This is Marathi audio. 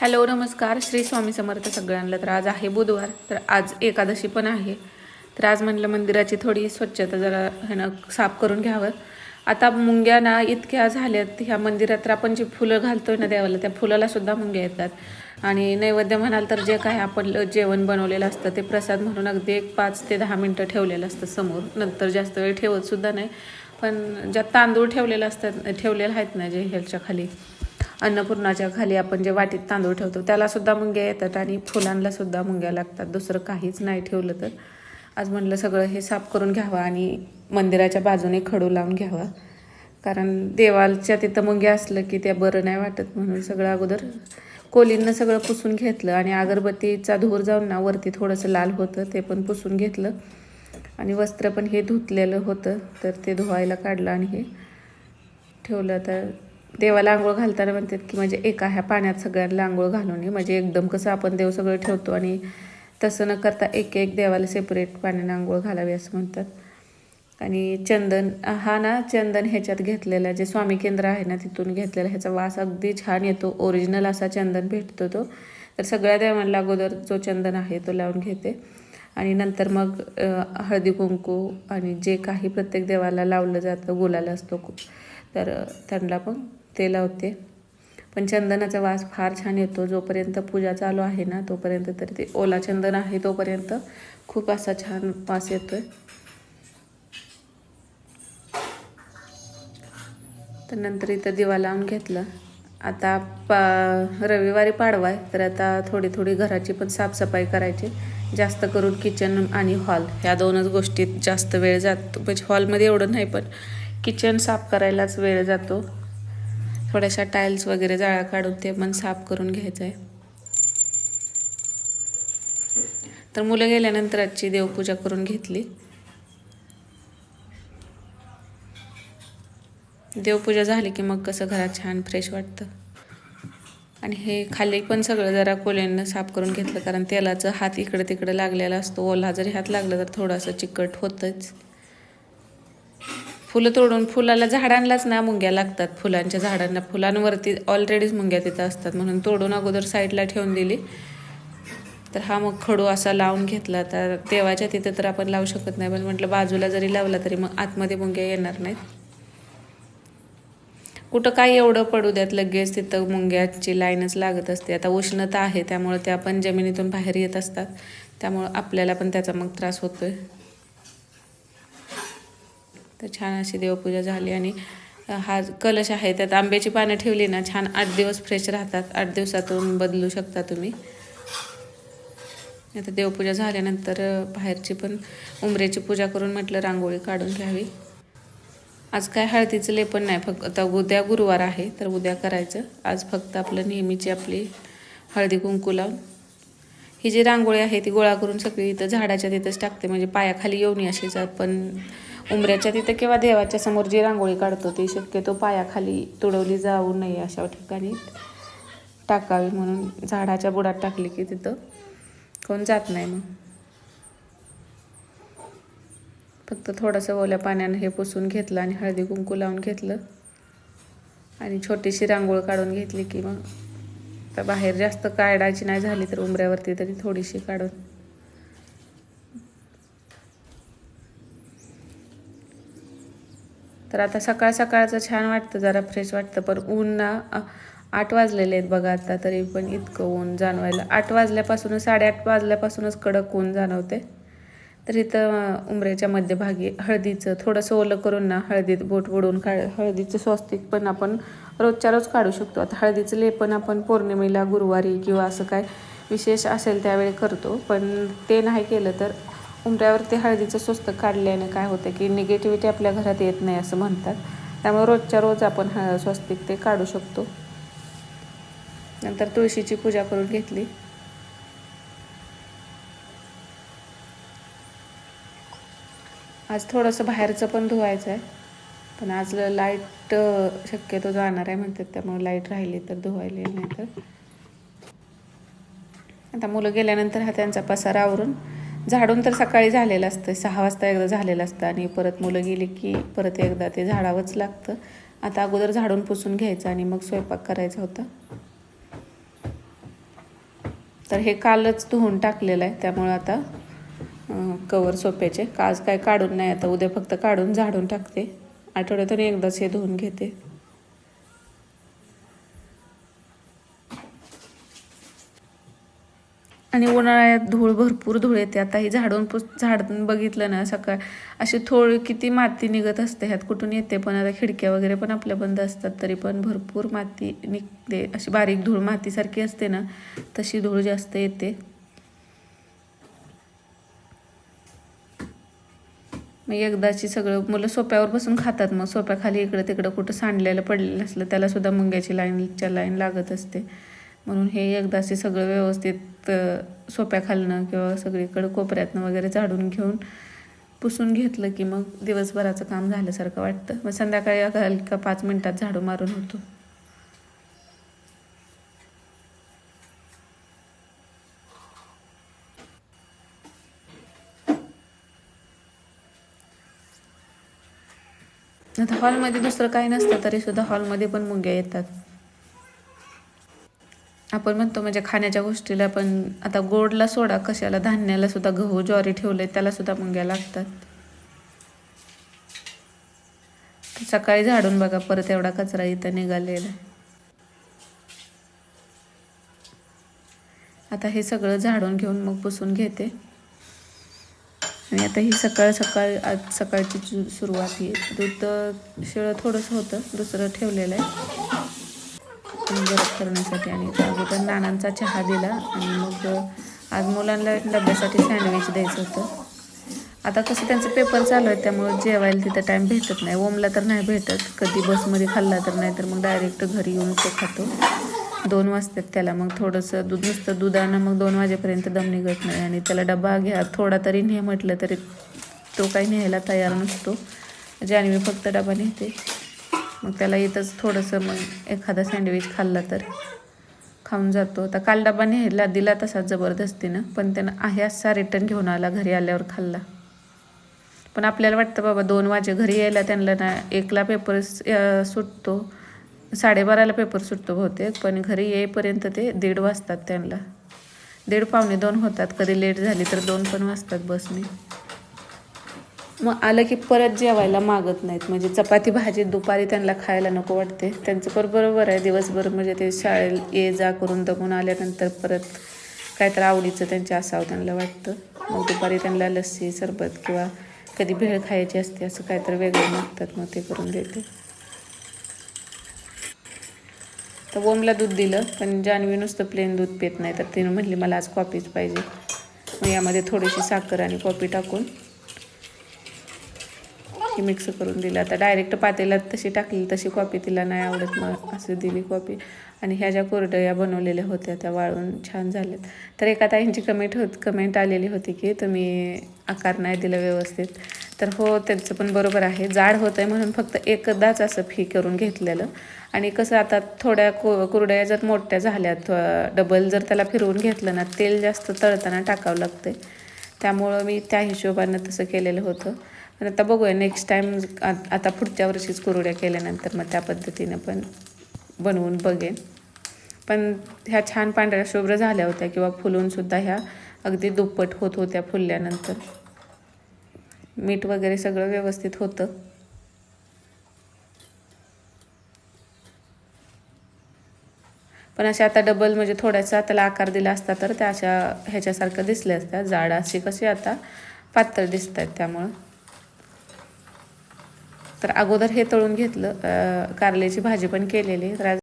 हॅलो नमस्कार. श्री स्वामी समर्थ सगळ्यांना. तर आज आहे बुधवार. तर आज एकादशी पण आहे. तर आज म्हणलं मंदिराची थोडी स्वच्छता जरा ह्यानं साफ करून घ्यावं. आता मुंग्या ना इतक्या झाल्यात ह्या मंदिरात तर आपण जी फुलं घालतोय ना देवाला त्या फुलाला सुद्धा मुंग्या येतात. आणि नैवेद्य म्हणाल तर जे काय आपण जेवण बनवलेलं असतं ते प्रसाद म्हणून अगदी एक पाच ते दहा मिनटं ठेवलेलं असतं समोर. नंतर जास्त वेळ ठेवत सुद्धा नाही. पण ज्यात तांदूळ ठेवलेलं असतात ठेवलेलं आहेत ना जे ह्याच्या खाली अन्नपूर्णाच्या खाली आपण जे वाटीत तांदूळ ठेवतो त्याला सुद्धा मुंग्या येतात आणि फुलांना सुद्धा मुंग्या लागतात. दुसरं काहीच नाही ठेवलं तर. आज म्हणलं सगळं हे साफ करून घ्यावं आणि मंदिराच्या बाजूने खडू लावून घ्यावा. कारण देवालच्या तिथं मुंग्या असलं की त्या बरं नाही वाटत म्हणून सगळं अगोदर कोलींना सगळं पुसून घेतलं आणि अगरबत्तीचा धूर जाऊन ना वरती थोडंसं लाल होतं ते पण पुसून घेतलं. आणि वस्त्र पण हे धुतलेलं होतं तर ते धुवायला काढलं आणि हे ठेवलं. तर देवाला आंघोळ घालताना म्हणतात की म्हणजे एका ह्या पाण्यात सगळ्यांना आंघोळ घालून ये. म्हणजे एकदम कसं आपण देव सगळं ठेवतो आणि तसं न करता एक एक देवाला सेपरेट पाण्यानं आंघोळ घालावी असं म्हणतात. आणि चंदन हा ना चंदन ह्याच्यात घेतलेला जे स्वामी केंद्र आहे ना तिथून घेतलेला ह्याचा वास अगदी छान येतो. ओरिजिनल असा चंदन भेटतो तो. तर सगळ्या देवांना अगोदर जो चंदन आहे तो लावून घेते. आणि नंतर मग हळदी कुंकू आणि जे काही प्रत्येक देवाला लावलं जातं गुलाला असतो तर त्यांना पण ते लावते. पण चंदनाचा वास फार छान येतो जोपर्यंत पूजा चालू आहे ना तोपर्यंत तरी ते ओला चंदन आहे तोपर्यंत खूप असा छान वास आहे तर नंतर इथं दिवा लावून घेतला. आता पा रविवारी पाडवा आहे तर आता थोडी थोडी घराची पण साफसफाई करायची. जास्त करून किचन आणि हॉल ह्या दोनच गोष्टीत जास्त वेळ जातो. म्हणजे हॉलमध्ये एवढं नाही पण किचन साफ करायलाच वेळ जातो. थोड्याशा टाईल्स वगैरे जाळ्या काढून ते पण साफ करून घ्यायचं आहे तर मुलं गेल्यानंतर आजची देवपूजा करून घेतली. देवपूजा झाली की मग कसं घरात छान फ्रेश वाटतं. आणि हे खाली पण सगळं जरा कोल्यांना साफ करून घेतलं कारण तेलाचं हात इकडे तिकडे लागलेला असतो. ओला जरी हात लागला तर थोडंसं चिकट होतंच. फुलं तोडून फुलाला झाडांनाच ना मुंग्या लागतात फुलांच्या झाडांना. फुलांवरती ऑलरेडीच मुंग्या तिथं असतात म्हणून तोडून अगोदर साईडला ठेवून दिली. तर हा मग खडू असा लावून घेतला. तर देवाच्या तिथं तर आपण लावू शकत नाही पण म्हटलं बाजूला जरी लावला तरी मग आतमध्ये मुंग्या येणार नाहीत. कुठं काय एवढं पडू द्यात लगेच तिथं मुंग्याची लाईनच लागत असते. आता उष्णता आहे त्यामुळे त्या पण जमिनीतून बाहेर येत असतात. त्यामुळं आपल्याला पण त्याचा मग त्रास होतो आहे तर छान अशी देवपूजा झाली आणि हा कलश आहे त्यात आंब्याची पानं ठेवली ना छान आठ दिवस फ्रेश राहतात. आठ दिवसातून बदलू शकता तुम्ही. आता देवपूजा झाल्यानंतर बाहेरची पण उमरेची पूजा करून म्हटलं रांगोळी काढून घ्यावी. आज काय हळदीचं लेपन नाही फक्त आता उद्या गुरुवार आहे तर उद्या करायचं. आज फक्त आपलं नेहमीची आपली हळदी कुंकू लावून. ही जी रांगोळी आहे ती गोळा करून सगळी इथं झाडाच्या तिथंच टाकते म्हणजे पायाखाली येऊन अशीच आपण पण उंबऱ्याच्या तिथं किंवा देवाच्या समोर जी रांगोळी काढतो ती शक्यतो पायाखाली तुडवली जाऊ नये अशा ठिकाणी टाकावी म्हणून झाडाच्या बुडात टाकली की तिथं कोण जात नाही मग. फक्त थोडंसं ओल्या पाण्यानं हे पुसून घेतलं आणि हळदी कुंकू लावून घेतलं. आणि छोटीशी रांगोळ काढून घेतली की मग तर बाहेर जास्त काढायची नाही झाली तर उंबऱ्यावरती तरी थोडीशी काढून. तर आता सकाळ सकाळचं छान वाटतं जरा फ्रेश वाटतं पण ऊन ना आठ वाजलेले आहेत बघा आता तरी पण इतकं ऊन जाणवायला. आठ वाजल्यापासूनच साडेआठ वाजल्यापासूनच कडक ऊन जाणवते तर इथं उमऱ्याच्या उंबऱ्याच्या मध्यभागी हळदीचं थोडंसं ओलं करून ना हळदीत बोट बुडवून काढ हळदीचं स्वस्तिक पण आपण रोजच्या रोज काढू शकतो. आता हळदीचं लेपन आपण पौर्णिमेला गुरुवारी किंवा असं काय विशेष असेल त्यावेळी करतो. पण ते नाही केलं तर उमऱ्यावरती हळदीचं स्वस्त काढल्याने काय होतं की निगेटिव्हिटी आपल्या घरात येत नाही असं म्हणतात. त्यामुळे रोजच्या रोज आपण ह स्वस्तिक ते काढू शकतो. नंतर तुळशीची पूजा करून घेतली. आज थोडंसं बाहेरचं पण धुवायचं आहे पण आज लाइट शक्यतो जाणार आहे म्हणतात त्यामुळे लाइट राहिली तर धुवायली नाही तर आता मुलं गेल्यानंतर हा त्यांचा पसारा आवरून झाडून तर सकाळी झालेलं असतं सहा वाजता एकदा झालेलं असतं आणि परत मुलं गेली की परत एकदा ते झाडावंच लागतं. आता अगोदर झाडून पुसून घ्यायचं आणि मग स्वयंपाक करायचा होता. तर हे कालच धुवून टाकलेलं आहे त्यामुळं आता कवर सोप्याचे. काज काय काढून नाही आता उद्या फक्त काढून झाडून टाकते. आठवड्यातून एकदाच हे धुवून घेते. आणि उन्हाळ्यात धूळ भरपूर धूळ येते. आता ही झाडून पुस झाडून बघितलं ना सकाळ अशी थोडी किती माती निघत असते ह्यात कुठून येते? पण आता खिडक्या वगैरे पण आपल्या बंद असतात तरी पण भरपूर माती निघते. अशी बारीक धूळ मातीसारखी असते ना तशी धूळ जास्त येते. मग एकदाची सगळं मुलं सोप्यावर बसून खातात. मग सोप्याखाली इकडं तिकडं कुठं सांडलेलं पडलेलं असलं त्यालासुद्धा मुंग्याची लाईनच्या लाईन लागत असते. म्हणून हे एकदाची सगळं व्यवस्थित सोप्याखालनं किंवा सगळीकडं कोपऱ्यातनं वगैरे झाडून घेऊन पुसून घेतलं की मग दिवसभराचं काम झाल्यासारखं वाटतं. मग संध्याकाळी का पाच मिनटात झाडू मारून होतो. आता हॉलमध्ये दुसरं काही नसतं तरी सुद्धा हॉलमध्ये पण मुंग्या येतात. आपण म्हणतो म्हणजे खाण्याच्या गोष्टीला पण आता गोडला सोडा कशाला? धान्याला सुद्धा गहू ज्वारी ठेवले त्याला सुद्धा मुंग्या लागतात. सकाळी झाडून बघा परत एवढा कचरा इथं निघालेला. आता हे सगळं झाडून घेऊन मग पुसून घेते. आणि आता ही सकाळ सकाळ आज सकाळची सुरुवात ही दूध शिळं थोडंसं होतं दुसरं ठेवलेलं आहे. गरम करण्यासाठी आणि अगोदर नानांचा चहा दिला आणि मग आज मुलांना डब्यासाठी सँडविच द्यायचं होतं. आता कसं त्यांचं पेपर चालू आहे त्यामुळे जेवायला तिथं टाईम भेटत नाही. ओमला तर नाही भेटत. कधी बसमध्ये खाल्ला तर नाही तर मग डायरेक्ट घरी येऊन तो खातो. दोन वाजतात त्याला. मग थोडंसं दूध नुसतं दुधानं मग दोन वाजेपर्यंत दम निघत नाही आणि त्याला डबा घ्या. थोडा तरी ने म्हटलं तरी तो काही न्यायला तयार नसतो. जानवी फक्त डबा नेते. मग त्याला इथंच थोडंसं मग एखादा सँडविच खाल्ला तर खाऊन जातो. आता काल डबा न्यायला दिला तसा जबरदस्तीनं पण त्यानं आहे असा रिटर्न घेऊन आला घरी आल्यावर खाल्ला. पण आपल्याला वाटतं बाबा दोन वाजे घरी यायला त्यांना ना एकला पेपर सुटतो. साडेबाराला पेपर सुटतो बहुतेक पण घरी येईपर्यंत ते दीड वाजतात त्यांना. दीड पावणे दोन होतात. कधी लेट झाली तर दोन पण वाजतात बसने मग आलं की परत जेवायला मागत नाहीत. म्हणजे चपाती भाजी दुपारी त्यांना खायला नको वाटते. त्यांचं पण बरोबर आहे. दिवसभर म्हणजे ते शाळेत ये जा करून दमून आल्यानंतर परत काहीतरी आवडीचं त्यांच्या असावं त्यांना वाटतं. मग दुपारी त्यांना लस्सी सरबत किंवा कधी भेळ खायची असते असं काहीतरी वेगळं मागतात. मग ते करून देते. तर ओमला दूध दिलं पण जान्हवी नुसतं प्लेन दूध पित नाही. तर तिनं म्हणली मला आज कॉफीच पाहिजे. मग यामध्ये थोडीशी साखर आणि कॉफी टाकून ही मिक्स करून दिलं. आता डायरेक्ट पातेल्यात तशी टाकली तशी कॉफी तिला नाही आवडत. मग असं दिली कॉफी आणि ह्या ज्या कोरडया बनवलेल्या होत्या त्या वाळून छान झाल्यात. तर एका ताईंची कमेंट होत कमेंट आलेली होती की तुम्ही आकार नाही दिला व्यवस्थित. तर हो त्यांचं पण बरोबर आहे. जाड होतं आहे म्हणून फक्त एकदाच असं फी करून घेतलेलं. आणि कसं आता थोड्या को कुरड्या जर मोठ्या झाल्या डबल जर त्याला फिरवून घेतलं ना तेल जास्त तळताना टाकावं लागते त्यामुळं मी त्या हिशोबानं तसं केलेलं होतं. पण आता बघूया नेक्स्ट टाईम आता पुढच्या वर्षीच कुरड्या केल्यानंतर मग त्या पद्धतीनं पण बनवून बघेन. पण ह्या छान पांढऱ्या शुभ्र झाल्या होत्या किंवा फुलूनसुद्धा ह्या अगदी दुप्पट होत होत्या फुलल्यानंतर. मीठ वगैरे सगळं व्यवस्थित होतं. पण अशा आता डबल म्हणजे थोड्यासा त्याला आकार दिला असता तर त्या अशा ह्याच्यासारखं दिसल्या असत्या. जाड अशी कशी आता पातळ दिसत आहेत त्यामुळं. तर अगोदर हे तळून घेतलं कारल्याची भाजी पण केलेली. तर